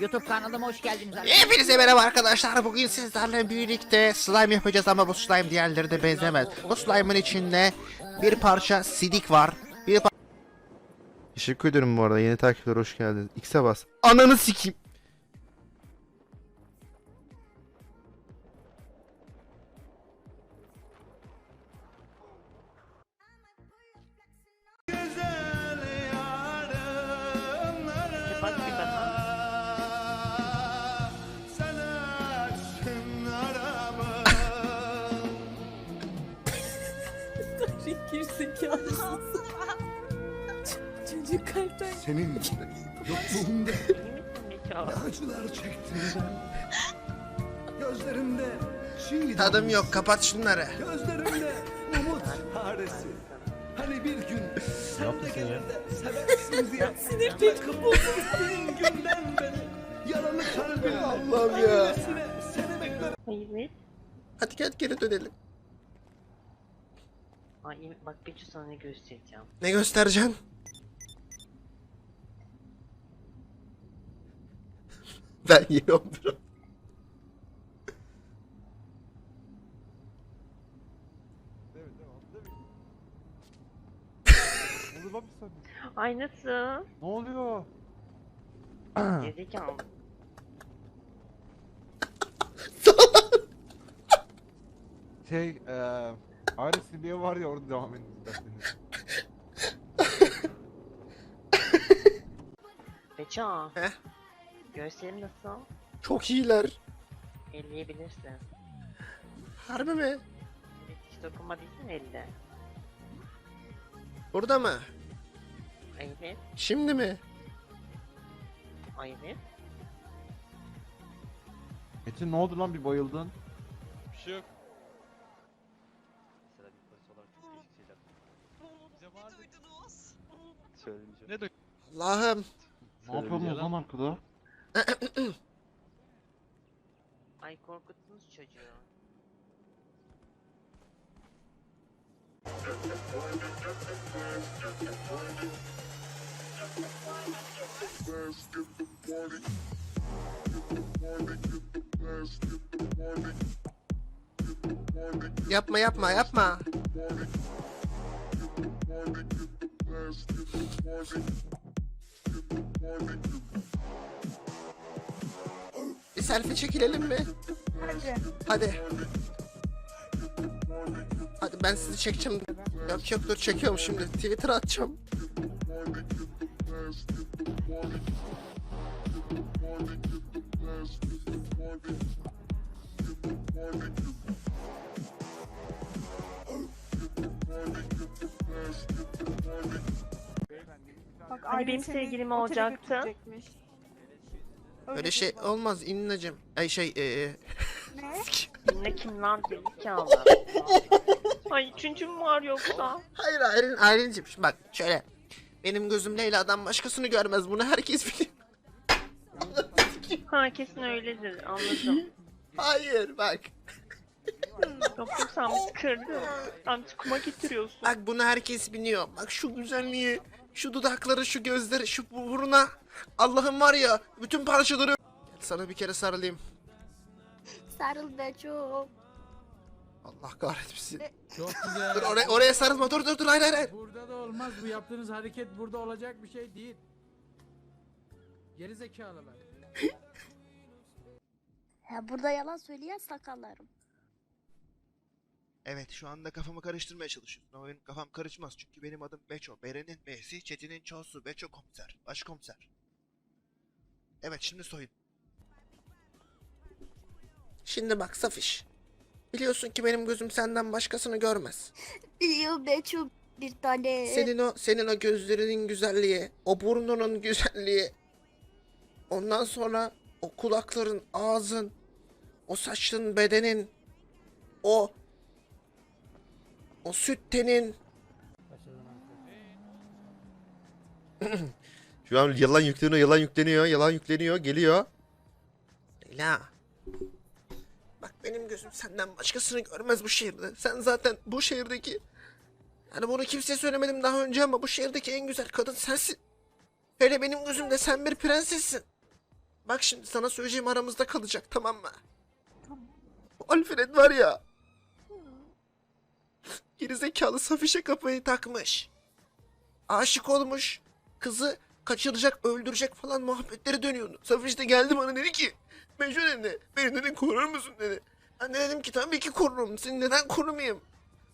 YouTube kanalıma hoş geldiniz arkadaşlar. Hepinize merhaba arkadaşlar. Bugün sizlerle birlikte slime yapacağız ama bu slime diğerleri de benzemez. Bu slime'ın içinde bir parça sidik var. Bir par- Teşekkür ederim bu arada. Yeni takipçiler hoş geldiniz. X'e bas. Ananı sikeyim. Gerizekalısın. Çocuk kalpten Senin yokluğunda acılar çektiğimden Gözlerimde çiğ Tadım yok. Kapat şunları. Gözlerimde umut haresi Hani bir gün sen de gelir de seversin diye sinirli Kapılsın günden beri Yaralı kalbimle Allah'ım ya. öylesine Seni beklerim Evet. Hadi gel geri dönelim. Ay bak Betül sana ne göstereceğim. Ne göstereceksin? ben yiyorum bro. Ay nasıl? Ne oluyor? Gerizekalı. Şey, eee... Ailesi bir ev var ya orada devam edin isterseniz. Beça. Heh? Göğüslerim nasıl? Çok iyiler. Elleyebilirsin. Harbi mi? Evet hiç dokunma değilsin elde. Burada mı? Evet. Şimdi mi? Evet. Metin ne oldu lan bir bayıldın? Bir şey yok. Söylemeyeceğim. Ne duydun? Allah'ım. Ne yapıyordun lan arkada? Ay korkuttunuz çocuğu. Yapma yapma yapma. Bir selfie çekilelim mi? Hadi. Hadi. Hadi ben sizi çekeceğim. Yok yok dur çekiyorum şimdi. Twitter atacağım. Bak Hani benim seni sevgilim otele olacaktı. götürecekmiş. Öyle şey dedi. olmaz İnnacım. Ay şey ee, Ne? Ne kim lan gerizekalı. Ay üçüncü mü var yoksa? Hayır Aylin, Aylin'cim şimdi bak şöyle. Benim gözüm Leyla'dan başkasını görmez. Bunu herkes biliyor. Ha kesin öyledir anladım. Hayır bak. Yok yok sen bizi kırdın. Sen bizi kuma getiriyorsun. Bak bunu herkes biliyor. Bak şu güzelliği, şu dudakları, şu gözleri, şu buruna. Allah'ım var ya bütün parçaları... Gel sana bir kere sarılayım. Sarıl be çok. Allah kahretmesin. Çok güzel. Dur oraya, oraya sarılma. Dur dur dur hayır hayır. hayır. Burada da olmaz. Bu yaptığınız hareket burada olacak bir şey değil. Geri zekalılar. Ya burada yalan söyleyen sakallarım. Evet şu anda kafamı karıştırmaya çalışıyorsun ama benim kafam karışmaz çünkü benim adım Beço. Beren'in B'si, Çetin'in Ço'su, Beço komiser, başkomiser. Evet şimdi soyun. Şimdi bak Safiş. Biliyorsun ki benim gözüm senden başkasını görmez. Biliyorum ben çok bir tane. Senin o senin o gözlerinin güzelliği, o burnunun güzelliği. Ondan sonra o kulakların, ağzın, o saçın, bedenin, o o süt tenin. Şu an yalan yükleniyor, yalan yükleniyor, yalan yükleniyor, geliyor. Leyla. Bak benim gözüm senden başkasını görmez bu şehirde. Sen zaten bu şehirdeki yani bunu kimseye söylemedim daha önce ama bu şehirdeki en güzel kadın sensin. Hele benim gözümde sen bir prensessin. Bak şimdi sana söyleyeceğim aramızda kalacak tamam mı? Alfred var ya. Gerizekalı Safiş'e kafayı takmış. Aşık olmuş. Kızı kaçıracak, öldürecek falan muhabbetleri dönüyordu. Safiş de geldi bana dedi ki Mecnun dedi, beni dedi korur musun dedi. Ben de dedim ki tabii ki korurum. Seni neden korumayayım?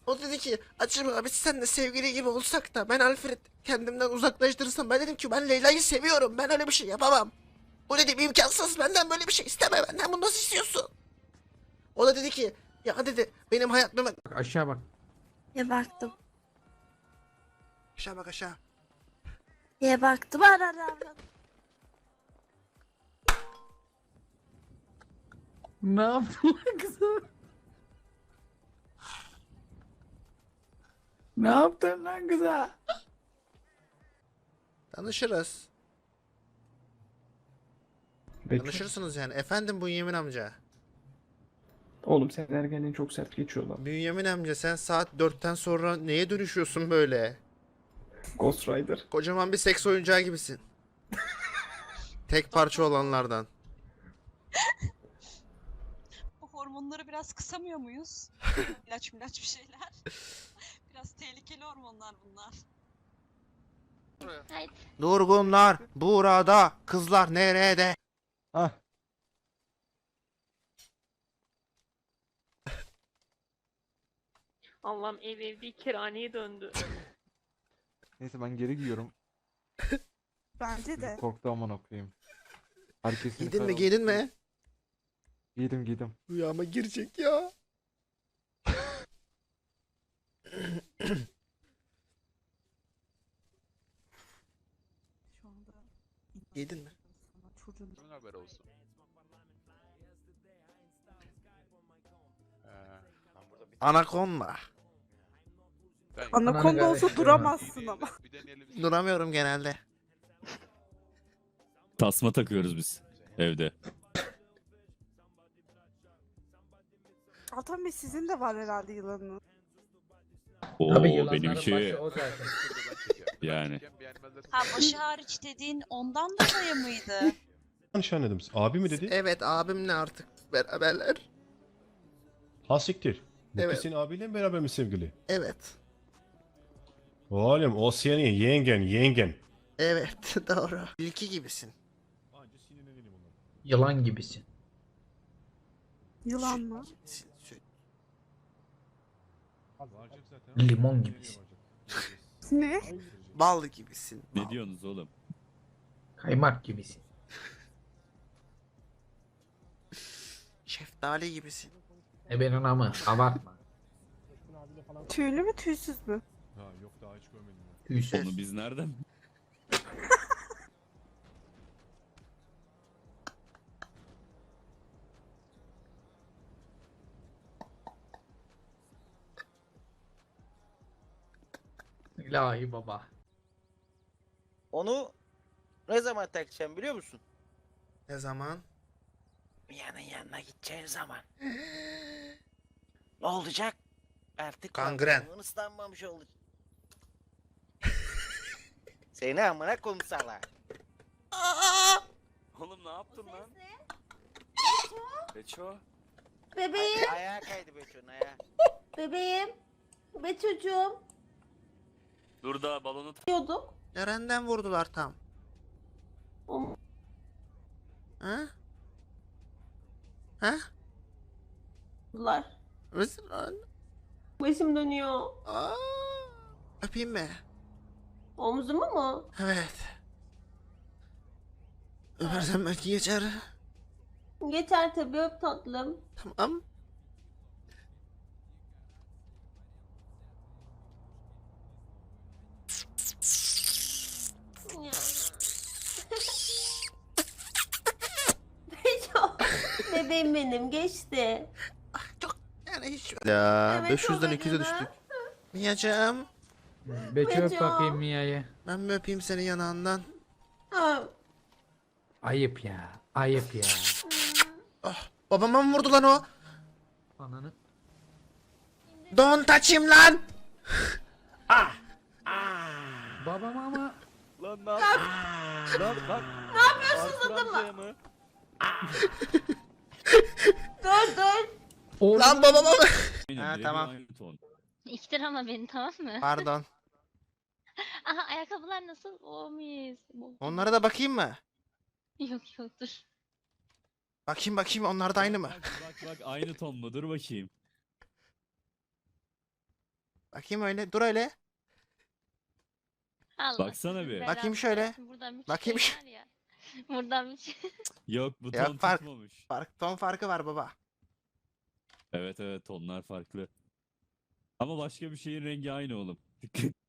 O dedi ki acaba biz seninle sevgili gibi olsak da ben Alfred kendimden uzaklaştırırsam ben dedim ki ben Leyla'yı seviyorum. Ben öyle bir şey yapamam. O dedi imkansız benden böyle bir şey isteme benden bunu nasıl istiyorsun? O da dedi ki ya dedi benim hayatıma Bak aşağı bak. Ya baktım. aşağı bak aşağı. Ya baktım. Ara ara ara. Ne yaptın kızım? Ne yaptın lan kıza? Tanışırız. Tanışırsınız yani. Efendim Bünyamin amca. Oğlum sen ergenliğin çok sert geçiyor lan. Bünyamin amca sen saat 4'ten sonra neye dönüşüyorsun böyle? Ghost Rider. Kocaman bir seks oyuncağı gibisin. Tek parça olanlardan. Bu hormonları biraz kısamıyor muyuz? ilaç milaç bir şeyler. biraz tehlikeli hormonlar bunlar. Durgunlar burada, kızlar nerede? Hah. Allah'ım ev ev değil kerhaneye döndü. Neyse ben geri giyiyorum. Bence de. Korktu aman okuyayım. Herkesin Giydin mi giydin mi? Giydim giydim. Rüyama girecek ya. Giydin mi? haber olsun. Anakonda. Anakonda olsa duramazsın ama. Duramıyorum genelde. Tasma takıyoruz biz evde. Altan Bey sizin de var herhalde yılanınız. Oo benimki yani. Ha başı hariç dediğin ondan dolayı mıydı? Yanlış anladım. Abi mi dedi? Evet abimle artık beraberler. Ha siktir. Mutlu Evet. senin abiyle mi beraber mi sevgili? Evet. Oğlum o senin yengen yengen. Evet doğru. İlki gibisin. Yılan gibisin. Yılan mı? Gibisin. Limon gibisin. Ne? Bal gibisin. Ne diyorsunuz oğlum? Kaymak gibisin. Şeftali gibisin. E benim ama abartma. Tüylü mü tüysüz mü? Ha yok daha hiç görmedim. ya. Tüysüz. Onu biz nereden? İlahi baba. Onu ne zaman takacağım biliyor musun? Ne zaman? Mia'nın yanına gideceğin zaman. ne olacak? Artık Kangren. ıslanmamış olacak. Seni amına kumsala. Oğlum ne yaptın lan? Beço. Bebeğim, Ayağa kaydı Beço'nun ayağa. bebeğim. Be çocuğum. Dur da balonu Diyorduk. Nereden vurdular tam? O- Ha? Ha? Bunlar. Nasıl lan? Başım dönüyor. Aa, öpeyim mi? Omzumu mu? Evet. Öpersem belki geçer. Geçer tabii öp tatlım. Tamam. Ya. Bebeğim benim geçti. Çok yani hiç... Ya Evet, 500'den çok 200'e acıdı. düştük. Miyacığım. Beço öp Beço. bakayım Mia'yı. Ben mi öpeyim senin yanağından? Ha, Ayıp ya. Ayıp ya. Babama mı vurdu lan o? Ananı. Don't touch him lan! Babam ama Lan ne yaptın? lan bak. Ne yapıyorsunuz adamla? Mı? Dur dur. Oğlum, Lan babama mı? Ha, tamam. İktir ama beni tamam mı? Pardon. Aha ayakkabılar nasıl? O mis. Bu- Onlara da bakayım mı? Yok yok dur. Bakayım bakayım onlar da aynı mı? Bak bak bak aynı ton mu? Dur bakayım. Bakayım öyle. Dur öyle. Allah Baksana sizin bir. belanızı Bakayım şöyle. versin. Buradan bir Bakayım şey var ya. Buradan bir şey. Yok bu Ya ton fark- tutmamış. Fark, ton farkı var baba. Evet evet tonlar farklı. Ama başka bir şeyin rengi aynı oğlum.